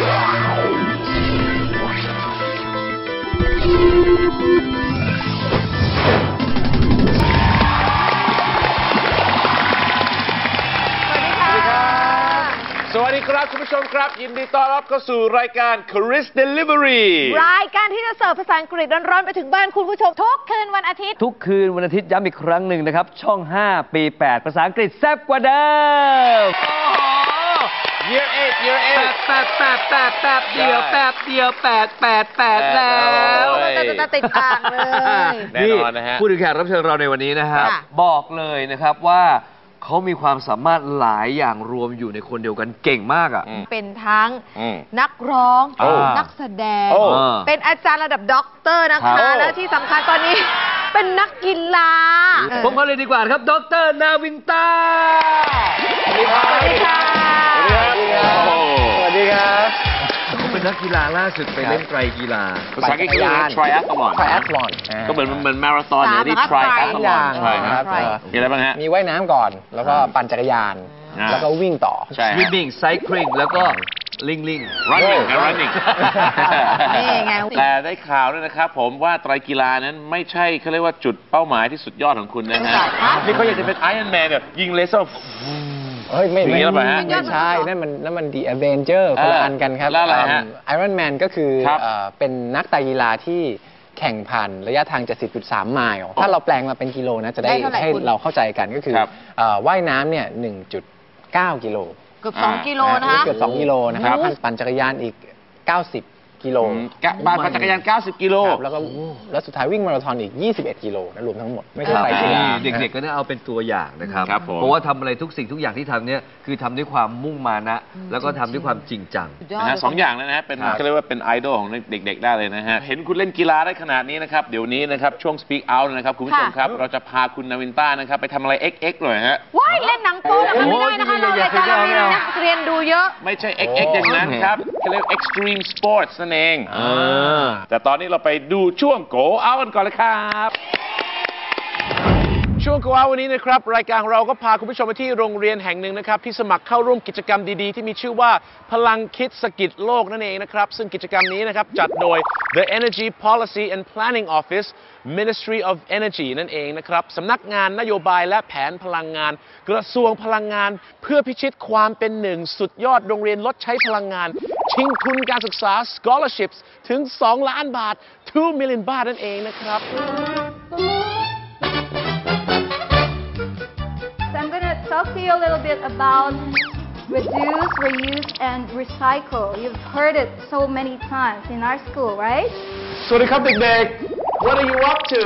สวัสดีครับ คุณผู้ชมครับ ยินดีต้อนรับเข้าสู่รายการ Chris Delivery รายการที่จะเสิร์ฟภาษาอังกฤษร้อนๆ ไปถึงบ้านคุณผู้ชมทุกคืนวันอาทิตย์ ทุกคืนวันอาทิตย์ย้ำอีกครั้งหนึ่งนะครับ ช่อง 5 ปี 8 ภาษาอังกฤษแซ่บกว่าเดิม Year 8 Year แป๊บแป๊บแป๊บแป๊บแป๊บเดียวแป๊บเดียวแปดแปดแปดแล้วโอ้ยจะติดอ่างเลย แน่นอนนะฮะ พูดถึงแขกรับเชิญเราในวันนี้นะครับ ค่ะ บอกเลยนะครับว่าเขามีความสามารถหลายอย่างรวมอยู่ในคนเดียวกันเก่งมากอะ อืม เป็นทั้งอืม นักร้อง โอ้นักแสดง โอ้ เป็นอาจารย์ระดับด็อกเตอร์นะครัคะ บ และที่สำคัญตอนนี้ เป็นนักกีฬาผมเขาเลยดีกว่าครับดรนาวินตาสวัสดีค่ะ สวัสดีครับโอ้สวัสดีครับเขาเป็นนักกีฬาล่าสุดไปเล่นไตรกีฬาภาษาอังกฤษเขาเรียกว่า triathlon ไทรแอตลอนก็เหมือนเหมือนมาราธอนเนี่ยที่สามแล้วก็ triathlon อย่างใช่ครับใช่มีอะไรบ้างฮะ มีว่ายน้ำก่อน แล้วก็ปั่นจักรยาน อ่า แล้วก็วิ่งต่อ ใช่ฮะ swimming cycling แล้วก็ ลิงลิง running นะ running นี่ไง แต่ได้ข่าวด้วยนะครับผมว่าไตรกีฬานั้นไม่ใช่เขาเรียกว่าจุดเป้าหมายที่สุดยอดของคุณนะฮะนี่เขาอยากจะเป็นไอรอนแมนแบบยิงเลเซอร์ เฮ้ยไม่อย่างไม่นี้หรือเปล่าฮะ ไม่ใช่นั่นมันนั่นมัน The Avenger คนละอันกันครับแล้วอะไรฮะไอรอนแมนก็คือครับ เอ่อเป็นนักไตรกีฬาที่แข่งผ่านระยะทาง 70.3 ไมล์ถ้าเราแปลงมาเป็นกิโลนะจะได้ได้เท่าไหร่ให้คุณ เราเข้าใจกันก็คือครับ เอ่อว่ายน้ำเนี่ย 1.9 กิโล เกือบสองกิโลนะคะ เกือบ2กิโลนะครับครับปั่นจักรยานอีก 90 กิโลกะบ้านปั่นจักรยาน 90 กิโลครับแล้วก็แล้วสุดท้ายวิ่งมาราธอนอีก 21 กิโลนะรวมทั้งหมด ไม่ใช่ครับไตรกีฬา เด็กๆก็ได้เอาเป็นตัวอย่างนะครับ ครับผม เพราะว่าทำอะไรทุกสิ่งทุกอย่างที่ทำเนี่ยคือทำด้วยความมุ่งมานะ แล้วก็ทำด้วยความจริงจัง สุดยอดนะฮะสองอย่างเลยนะฮะเป็นครับเขาเรียกว่าเป็นไอดอลของเด็ก ๆ ได้เลยนะฮะ เห็นคุณเล่นกีฬาได้ขนาดนี้นะครับ เดี๋ยวนี้นะครับ ช่วง Speak Out นะครับ คุณผู้ชมครับ เราจะพาคุณนาวินต้านะครับ ไปทำอะไร XX หน่อยฮะ ว้ายเล่นหนังโป๊นะคะไม่ได้นะคะโอ้เรายรายการเรามีอย่าๆๆนักเรียนดูเยอะ ไม่ใช่ XX อย่างนั้นครับเขาเรียกว่า Extreme Sports นั่นเองอ่าแต่ตอนนี้เราไปดูช่วง Go Out กันก่อนเลยครับ ช่วง Go Out วันนี้นะครับ รายการของเราก็พาคุณผู้ชมไปที่โรงเรียนแห่งหนึ่งนะครับ ที่สมัครเข้าร่วมกิจกรรมดีๆ ที่มีชื่อว่าพลังคิดสกิดโลกนั่นเองนะครับ ซึ่งกิจกรรมนี้นะครับ จัดโดย The Energy Policy and Planning Office Ministry of Energy นั่นเองนะครับสำนักงานนโยบายและแผนพลังงาน กระทรวงพลังงาน เพื่อพิชิตความเป็นหนึ่งสุดยอดโรงเรียนลดใช้พลังงาน ชิงทุนการศึกษา scholarships ถึง 2 ล้านบาท 2 million บาทนั่นเองนะครับ So I'm going to talk to you a little bit about reduce, reuse, and recycle. You've heard it so many times in our school, right? สวัสดีครับเด็กๆ What are you up to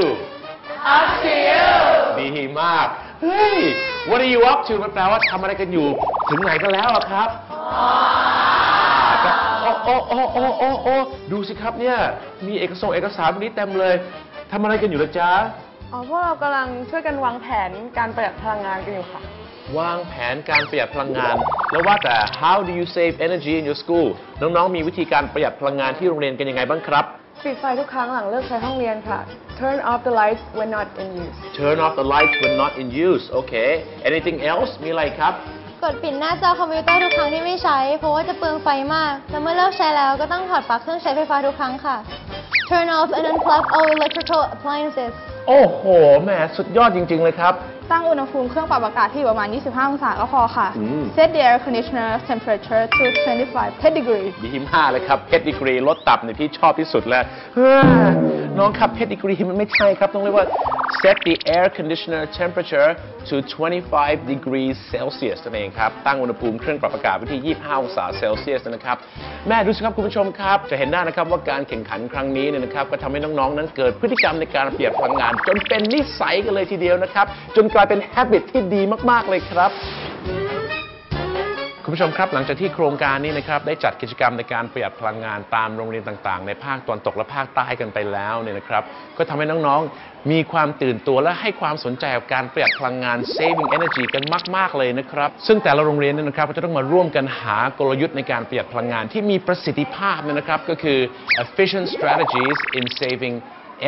Up to you ดีมาก เฮ้ย What are you up to มันแปลว่าทำอะไรกันอยู่ ถึงไหนกันแล้วอะครับ โอ้โอ้โอ้โอ้โอ้โอ้ดูสิครับเนี่ย มีเอกสารเอกสารพวกนี้เต็มเลยทำอะไรกันอยู่ล่ะจ๊ะ อ๋อพวกเรากำลังช่วยกันวางแผนการประหยัดพลังงานกันอยู่ค่ะ วางแผนการประหยัดพลังงาน แล้วว่าแต่ how do you save energy in your school น้องๆ มีวิธีการประหยัดพลังงานที่โรงเรียนกันยังไงบ้างครับ ปิดไฟทุกครั้งหลังเลิกใช้ห้องเรียนค่ะ Turn off the lights when not in use turn off the lights when not in use okay anything else มีอะไรครับ กดปิดหน้าจอคอมพิวเตอร์ทุกครั้งที่ไม่ใช้ เพราะว่าจะเปลืองไฟมาก และเมื่อเลิกใช้แล้วก็ต้องถอดปลั๊กเครื่องใช้ไฟฟ้าทุกครั้งค่ะ Turn off and unplug all electrical appliances โอ้โห แหม สุดยอดจริง ๆ เลยครับ ตั้งอุณหภูมิเครื่องปรับอากาศที่อยู่ประมาณ 25 องศาก็พอค่ะ อืม Set the air conditioner temperature to 25 degrees ดีมากเลยครับเพชรดีกรีลดต่ำในยพี่ชอบที่สุดแล้วเฮ้ยน้องครับเพชรดีกรีมันไม่ใช่ครับ ต้องเรียกว่า set the air conditioner temperature to 25 degrees Celsius นั่นเองครับ ตั้งอุณหภูมิเครื่องปรับอากาศไว้ที่ 25 องศาเซลเซียสนะครับ แม่ดูสิครับ คุณผู้ชมครับ จะเห็นได้นะครับว่าการแข่งขันครั้งนี้เนี่ยนะครับ ก็ทำให้น้อง ๆ นั้นเกิดพฤติกรรมในการประหยัดพลังงาน จนเป็นนิสัยกันเลยทีเดียวนะครับ จนกลายเป็น habit ที่ดีมาก ๆ เลยครับ คุณผู้ชมครับหลังจากที่โครงการนี้นะครับได้จัดกิจกรรมในการประหยัดพลังงานตามโรงเรียนต่างๆ ในภาคตะวันตกและภาคใต้กันไปแล้วเนี่ยนะครับ ก็ทำให้น้องๆ มีความตื่นตัวและให้ความสนใจกับการประหยัดพลังงาน saving energy กันมาก ๆ เลยนะครับ ซึ่งแต่ละโรงเรียนเนี่ยนะครับก็จะต้องมาร่วมกันหากลยุทธ์ในการประหยัดพลังงานที่มีประสิทธิภาพเนี่ยนะครับก็คือ efficient strategies in saving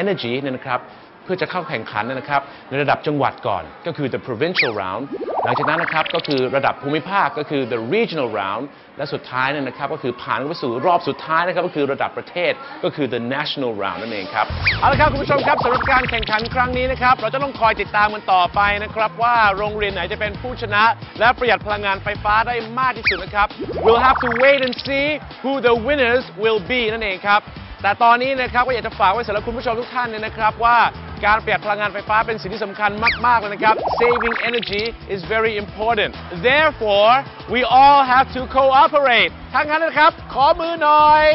energy เนี่ยนะครับ เพื่อจะเข้าแข่งขันนะครับในระดับจังหวัดก่อนก็คือ the provincial round หลังจากนั้นนะครับก็คือระดับภูมิภาคก็คือ the regional round และสุดท้ายนี่นะครับก็คือผ่านเข้าไปสู่รอบสุดท้ายนะครับก็คือระดับประเทศก็คือ the national round นั่นเองครับเอาละครับคุณผู้ชมครับสำหรับการแข่งขันครั้งนี้นะครับเราจะต้องคอยติดตามกันต่อไปนะครับว่าโรงเรียนไหนจะเป็นผู้ชนะ และประหยัดพลังงานไฟฟ้าได้มากที่สุดนะครับ we'll have to wait and see who the winners will be นั่นเองครับแต่ตอนนี้นะครับก็อยากจะฝากไว้สำหรับคุณผู้ชมทุกท่านเนี่ยนะครับว่า การประหยัดพลังงานไฟฟ้าเป็นสิ่งที่สำคัญมากๆเลยนะครับ saving energy is very important therefore we all have to cooperate ถ้างั้นนะครับ ขอมือหน่อย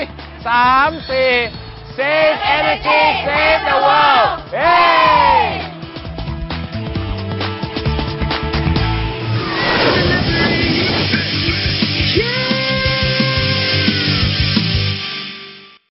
3 4 save energy save the world